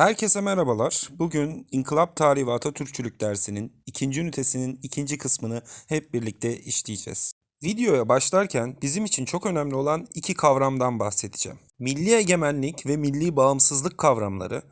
Herkese merhabalar. Bugün İnkılap Tarihi ve Atatürkçülük dersinin ikinci ünitesinin ikinci kısmını hep birlikte işleyeceğiz. Videoya başlarken bizim için çok önemli olan iki kavramdan bahsedeceğim. Milli egemenlik ve milli bağımsızlık kavramları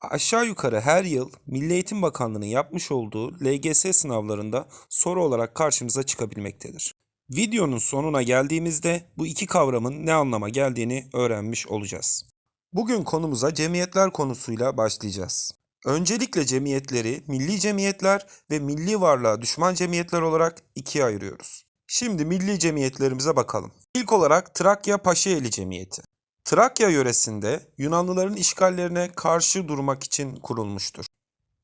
aşağı yukarı her yıl Milli Eğitim Bakanlığı'nın yapmış olduğu LGS sınavlarında soru olarak karşımıza çıkabilmektedir. Videonun sonuna geldiğimizde bu iki kavramın ne anlama geldiğini öğrenmiş olacağız. Bugün konumuza cemiyetler konusuyla başlayacağız. Öncelikle cemiyetleri milli cemiyetler ve milli varlığa düşman cemiyetler olarak ikiye ayırıyoruz. Şimdi milli cemiyetlerimize bakalım. İlk olarak Trakya Paşaeli Cemiyeti. Trakya yöresinde Yunanlıların işgallerine karşı durmak için kurulmuştur.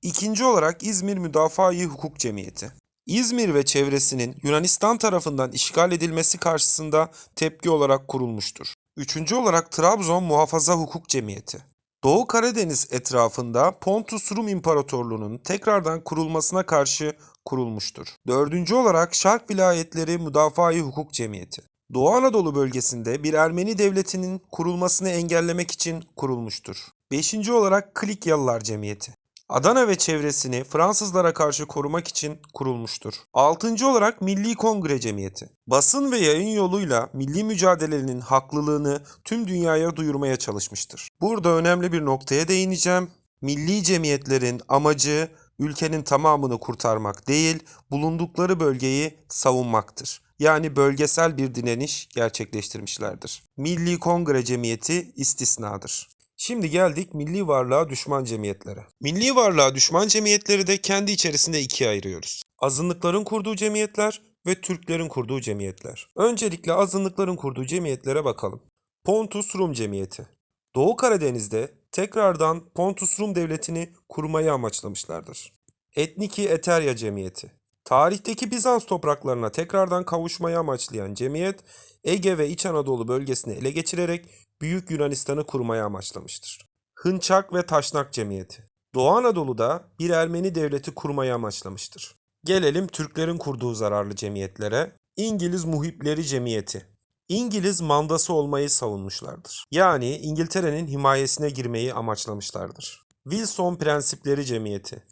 İkinci olarak İzmir Müdafaa-i Hukuk Cemiyeti. İzmir ve çevresinin Yunanistan tarafından işgal edilmesi karşısında tepki olarak kurulmuştur. Üçüncü olarak Trabzon Muhafaza Hukuk Cemiyeti. Doğu Karadeniz etrafında Pontus Rum İmparatorluğu'nun tekrardan kurulmasına karşı kurulmuştur. Dördüncü olarak Şark Vilayetleri Müdafaa-i Hukuk Cemiyeti. Doğu Anadolu bölgesinde bir Ermeni devletinin kurulmasını engellemek için kurulmuştur. Beşinci olarak Klikyalılar Cemiyeti. Adana ve çevresini Fransızlara karşı korumak için kurulmuştur. Altıncı olarak Milli Kongre Cemiyeti. Basın ve yayın yoluyla milli mücadelenin haklılığını tüm dünyaya duyurmaya çalışmıştır. Burada önemli bir noktaya değineceğim. Milli cemiyetlerin amacı ülkenin tamamını kurtarmak değil, bulundukları bölgeyi savunmaktır. Yani bölgesel bir direniş gerçekleştirmişlerdir. Milli Kongre Cemiyeti istisnadır. Şimdi geldik milli varlığa düşman cemiyetlere. Milli varlığa düşman cemiyetleri de kendi içerisinde ikiye ayırıyoruz. Azınlıkların kurduğu cemiyetler ve Türklerin kurduğu cemiyetler. Öncelikle azınlıkların kurduğu cemiyetlere bakalım. Pontus Rum Cemiyeti. Doğu Karadeniz'de tekrardan Pontus Rum Devleti'ni kurmayı amaçlamışlardır. Etniki Eterya Cemiyeti. Tarihteki Bizans topraklarına tekrardan kavuşmayı amaçlayan cemiyet, Ege ve İç Anadolu bölgesini ele geçirerek Büyük Yunanistan'ı kurmaya amaçlamıştır. Hınçak ve Taşnak Cemiyeti. Doğu Anadolu'da bir Ermeni devleti kurmayı amaçlamıştır. Gelelim Türklerin kurduğu zararlı cemiyetlere. İngiliz Muhipleri Cemiyeti. İngiliz mandası olmayı savunmuşlardır. Yani İngiltere'nin himayesine girmeyi amaçlamışlardır. Wilson Prensipleri Cemiyeti.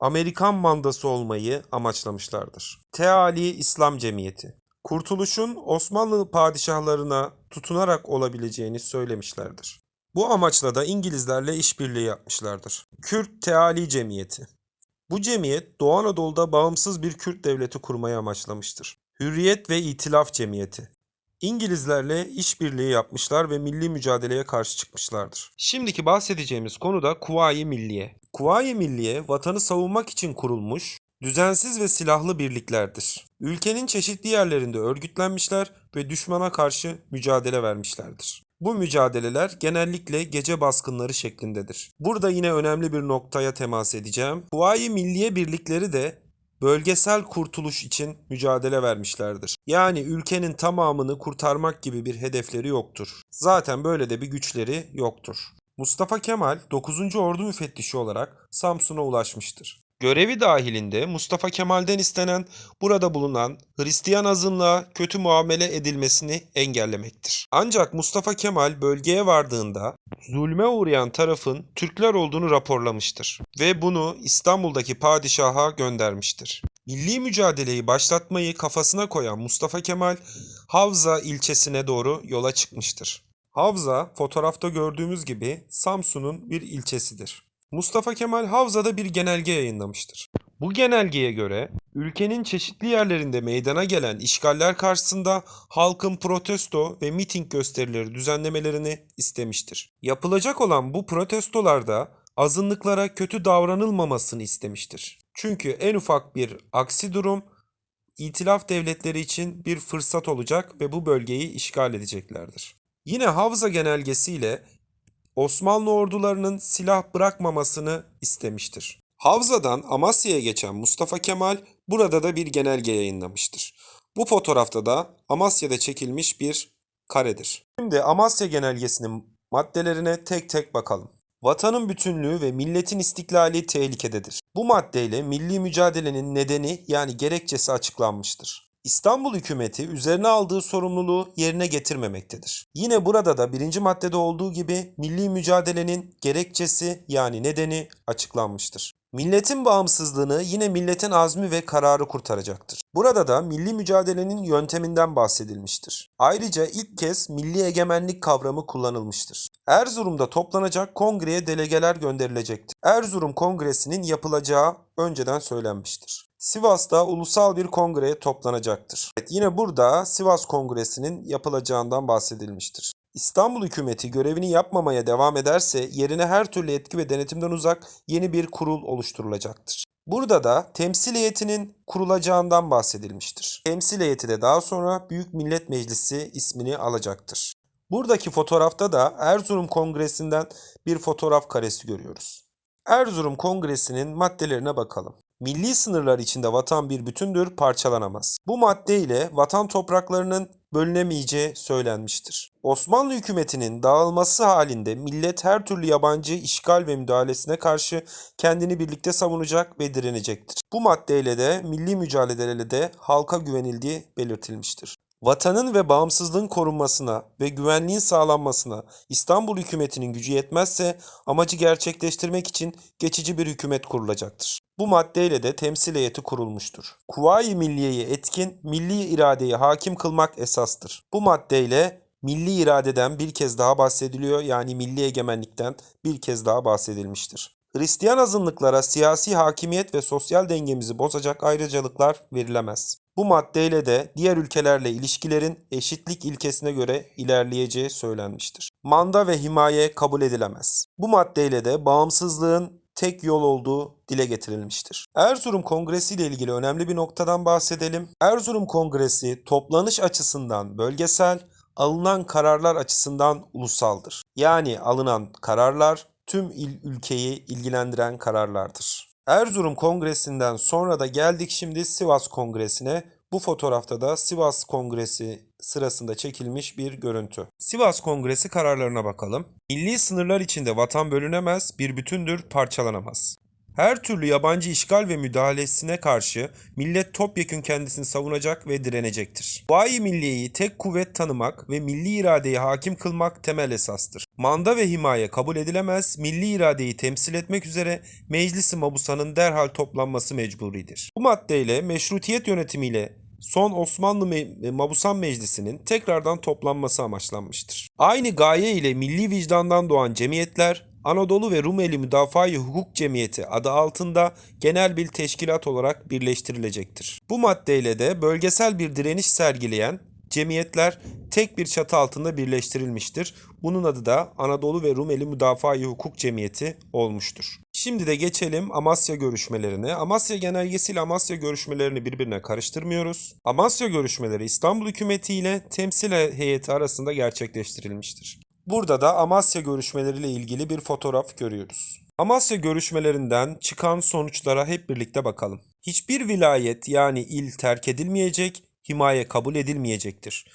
Amerikan mandası olmayı amaçlamışlardır. Teali İslam Cemiyeti. Kurtuluşun Osmanlı padişahlarına tutunarak olabileceğini söylemişlerdir. Bu amaçla da İngilizlerle işbirliği yapmışlardır. Kürt Teali Cemiyeti. Bu cemiyet Doğu Anadolu'da bağımsız bir Kürt devleti kurmayı amaçlamıştır. Hürriyet ve İtilaf Cemiyeti. İngilizlerle işbirliği yapmışlar ve milli mücadeleye karşı çıkmışlardır. Şimdiki bahsedeceğimiz konu da Kuvayi Milliye. Kuvayi Milliye vatanı savunmak için kurulmuş, düzensiz ve silahlı birliklerdir. Ülkenin çeşitli yerlerinde örgütlenmişler ve düşmana karşı mücadele vermişlerdir. Bu mücadeleler genellikle gece baskınları şeklindedir. Burada yine önemli bir noktaya temas edeceğim. Kuvayi Milliye birlikleri de bölgesel kurtuluş için mücadele vermişlerdir. Yani ülkenin tamamını kurtarmak gibi bir hedefleri yoktur. Zaten böyle de bir güçleri yoktur. Mustafa Kemal 9. Ordu müfettişi olarak Samsun'a ulaşmıştır. Görevi dahilinde Mustafa Kemal'den istenen burada bulunan Hristiyan azınlığa kötü muamele edilmesini engellemektir. Ancak Mustafa Kemal bölgeye vardığında zulme uğrayan tarafın Türkler olduğunu raporlamıştır ve bunu İstanbul'daki padişaha göndermiştir. Milli mücadeleyi başlatmayı kafasına koyan Mustafa Kemal Havza ilçesine doğru yola çıkmıştır. Havza fotoğrafta gördüğümüz gibi Samsun'un bir ilçesidir. Mustafa Kemal Havza'da bir genelge yayınlamıştır. Bu genelgeye göre ülkenin çeşitli yerlerinde meydana gelen işgaller karşısında halkın protesto ve miting gösterileri düzenlemelerini istemiştir. Yapılacak olan bu protestolarda azınlıklara kötü davranılmamasını istemiştir. Çünkü en ufak bir aksi durum İtilaf devletleri için bir fırsat olacak ve bu bölgeyi işgal edeceklerdir. Yine Havza genelgesiyle Osmanlı ordularının silah bırakmamasını istemiştir. Havza'dan Amasya'ya geçen Mustafa Kemal burada da bir genelge yayınlamıştır. Bu fotoğrafta da Amasya'da çekilmiş bir karedir. Şimdi Amasya genelgesinin maddelerine tek tek bakalım. Vatanın bütünlüğü ve milletin istiklali tehlikededir. Bu maddeyle milli mücadelenin nedeni yani gerekçesi açıklanmıştır. İstanbul hükümeti üzerine aldığı sorumluluğu yerine getirmemektedir. Yine burada da birinci maddede olduğu gibi milli mücadelenin gerekçesi yani nedeni açıklanmıştır. Milletin bağımsızlığını yine milletin azmi ve kararı kurtaracaktır. Burada da milli mücadelenin yönteminden bahsedilmiştir. Ayrıca ilk kez milli egemenlik kavramı kullanılmıştır. Erzurum'da toplanacak kongreye delegeler gönderilecektir. Erzurum Kongresi'nin yapılacağı önceden söylenmiştir. Sivas'ta ulusal bir kongre toplanacaktır. Evet, yine burada Sivas Kongresi'nin yapılacağından bahsedilmiştir. İstanbul hükümeti görevini yapmamaya devam ederse yerine her türlü etki ve denetimden uzak yeni bir kurul oluşturulacaktır. Burada da temsil heyetinin kurulacağından bahsedilmiştir. Temsil heyeti de daha sonra Büyük Millet Meclisi ismini alacaktır. Buradaki fotoğrafta da Erzurum Kongresi'nden bir fotoğraf karesi görüyoruz. Erzurum Kongresi'nin maddelerine bakalım. Milli sınırlar içinde vatan bir bütündür, parçalanamaz. Bu madde ile vatan topraklarının bölünemeyeceği söylenmiştir. Osmanlı hükümetinin dağılması halinde millet her türlü yabancı işgal ve müdahalesine karşı kendini birlikte savunacak ve direnecektir. Bu maddeyle de milli mücadeleyle de halka güvenildiği belirtilmiştir. Vatanın ve bağımsızlığın korunmasına ve güvenliğin sağlanmasına İstanbul hükümetinin gücü yetmezse amacı gerçekleştirmek için geçici bir hükümet kurulacaktır. Bu maddeyle de temsil heyeti kurulmuştur. Kuvayi milliyeyi etkin, milli iradeyi hakim kılmak esastır. Bu maddeyle milli iradeden bir kez daha bahsediliyor yani milli egemenlikten bir kez daha bahsedilmiştir. Hristiyan azınlıklara siyasi hakimiyet ve sosyal dengemizi bozacak ayrıcalıklar verilemez. Bu maddeyle de diğer ülkelerle ilişkilerin eşitlik ilkesine göre ilerleyeceği söylenmiştir. Manda ve himaye kabul edilemez. Bu maddeyle de bağımsızlığın tek yol olduğu dile getirilmiştir. Erzurum Kongresi ile ilgili önemli bir noktadan bahsedelim. Erzurum Kongresi toplanış açısından bölgesel, alınan kararlar açısından ulusaldır. Yani alınan kararlar tüm il ülkeyi ilgilendiren kararlardır. Erzurum Kongresi'nden sonra da geldik şimdi Sivas Kongresi'ne. Bu fotoğrafta da Sivas Kongresi sırasında çekilmiş bir görüntü. Sivas Kongresi kararlarına bakalım. Milli sınırlar içinde vatan bölünemez, bir bütündür, parçalanamaz. Her türlü yabancı işgal ve müdahalesine karşı millet topyekün kendisini savunacak ve direnecektir. Vayi milliyeyi tek kuvvet tanımak ve milli iradeyi hakim kılmak temel esastır. Manda ve himaye kabul edilemez, milli iradeyi temsil etmek üzere Meclis-i Mabusa'nın derhal toplanması mecburidir. Bu maddeyle meşrutiyet yönetimiyle son Osmanlı Me- Mabusan Meclisi'nin tekrardan toplanması amaçlanmıştır. Aynı gaye ile milli vicdandan doğan cemiyetler Anadolu ve Rumeli Müdafaa-i Hukuk Cemiyeti adı altında genel bir teşkilat olarak birleştirilecektir. Bu maddeyle de bölgesel bir direniş sergileyen cemiyetler tek bir çatı altında birleştirilmiştir. Bunun adı da Anadolu ve Rumeli Müdafaa-i Hukuk Cemiyeti olmuştur. Şimdi de geçelim Amasya görüşmelerine. Amasya genelgesi ile Amasya görüşmelerini birbirine karıştırmıyoruz. Amasya görüşmeleri İstanbul hükümeti ile temsil heyeti arasında gerçekleştirilmiştir. Burada da Amasya görüşmeleriyle ilgili bir fotoğraf görüyoruz. Amasya görüşmelerinden çıkan sonuçlara hep birlikte bakalım. Hiçbir vilayet yani il terk edilmeyecek, himaye kabul edilmeyecektir.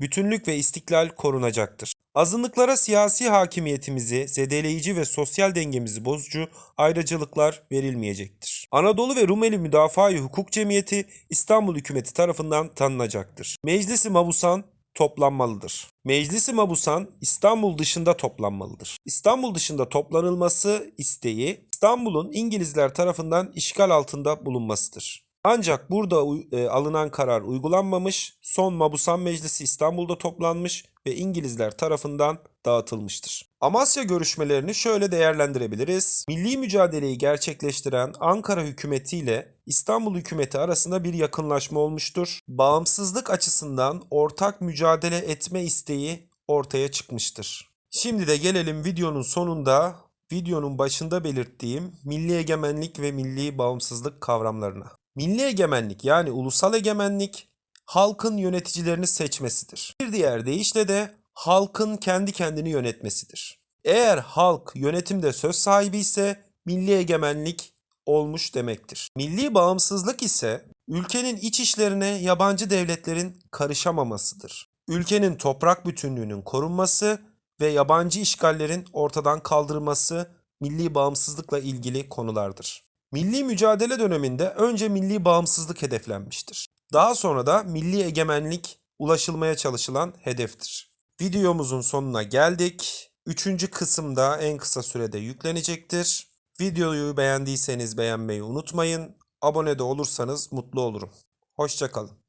Bütünlük ve istiklal korunacaktır. Azınlıklara siyasi hakimiyetimizi zedeleyici ve sosyal dengemizi bozucu ayrıcalıklar verilmeyecektir. Anadolu ve Rumeli Müdafaa-i Hukuk Cemiyeti İstanbul hükümeti tarafından tanınacaktır. Meclisi Mabusan toplanmalıdır. Meclisi Mabusan İstanbul dışında toplanmalıdır. İstanbul dışında toplanılması isteği İstanbul'un İngilizler tarafından işgal altında bulunmasıdır. Ancak burada e, alınan karar uygulanmamış, son Mabusan Meclisi İstanbul'da toplanmış ve İngilizler tarafından dağıtılmıştır. Amasya görüşmelerini şöyle değerlendirebiliriz. Milli mücadeleyi gerçekleştiren Ankara hükümeti ile İstanbul hükümeti arasında bir yakınlaşma olmuştur. Bağımsızlık açısından ortak mücadele etme isteği ortaya çıkmıştır. Şimdi de gelelim videonun sonunda videonun başında belirttiğim milli egemenlik ve milli bağımsızlık kavramlarına. Milli egemenlik yani ulusal egemenlik halkın yöneticilerini seçmesidir. Bir diğer deyişle de halkın kendi kendini yönetmesidir. Eğer halk yönetimde söz sahibi ise milli egemenlik olmuş demektir. Milli bağımsızlık ise ülkenin iç işlerine yabancı devletlerin karışamamasıdır. Ülkenin toprak bütünlüğünün korunması ve yabancı işgallerin ortadan kaldırılması milli bağımsızlıkla ilgili konulardır. Milli mücadele döneminde önce milli bağımsızlık hedeflenmiştir. Daha sonra da milli egemenlik ulaşılmaya çalışılan hedeftir. Videomuzun sonuna geldik. Üçüncü kısımda en kısa sürede yüklenecektir. Videoyu beğendiyseniz beğenmeyi unutmayın. Abone de olursanız mutlu olurum. Hoşçakalın.